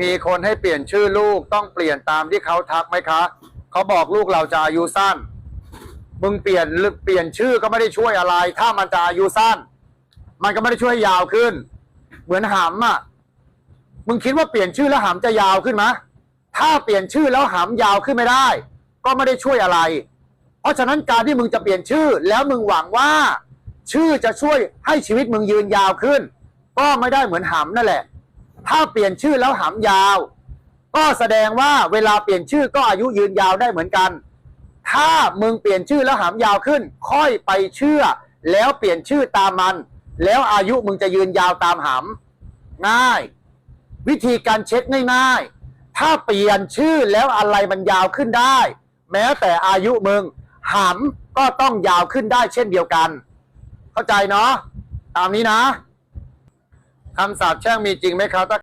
มีคนให้เปลี่ยนชื่อลูกต้องเปลี่ยนตามที่เขาทักไหมคะ เขาบอกลูกเราจะอายุสั้น มึงเปลี่ยนหรือเปลี่ยนชื่อก็ไม่ได้ช่วยอะไร ถ้ามันจะอายุสั้น มันก็ไม่ได้ช่วยยาวขึ้น เหมือนหำอะ มึงคิดว่าเปลี่ยนชื่อแล้วหำจะยาวขึ้นไหมถ้าเปลี่ยนชื่อแล้วหำยาวขึ้นไม่ได้ ก็ไม่ได้ช่วยอะไร เพราะฉะนั้นการที่มึงจะเปลี่ยนชื่อ แล้วมึงหวังว่า ชื่อจะช่วยให้ชีวิตมึงยืนยาวขึ้น ก็ไม่ได้เหมือนหำนั่นแหละ ถ้าเปลี่ยนชื่อแล้วหำยาว ก็แสดงว่าเวลาเปลี่ยนชื่อก็อายุยืนยาวได้เหมือนกัน ถ้ามึงเปลี่ยนชื่อแล้วหำยาวขึ้น ค่อยไปเชื่อ แล้วเปลี่ยนชื่อตามมัน แล้วอายุมึงจะยืนยาวตามหำง่าย วิธีการเช็คง่ายๆ ถ้าเปลี่ยนชื่อแล้วอะไรมันยาวขึ้นได้ แม้แต่อายุมึงหำก็ต้องยาวขึ้นได้เช่นเดียวกัน เข้าใจเนาะตามนี้นะ คำสาปแช่งมีจริงไหมครับถ้า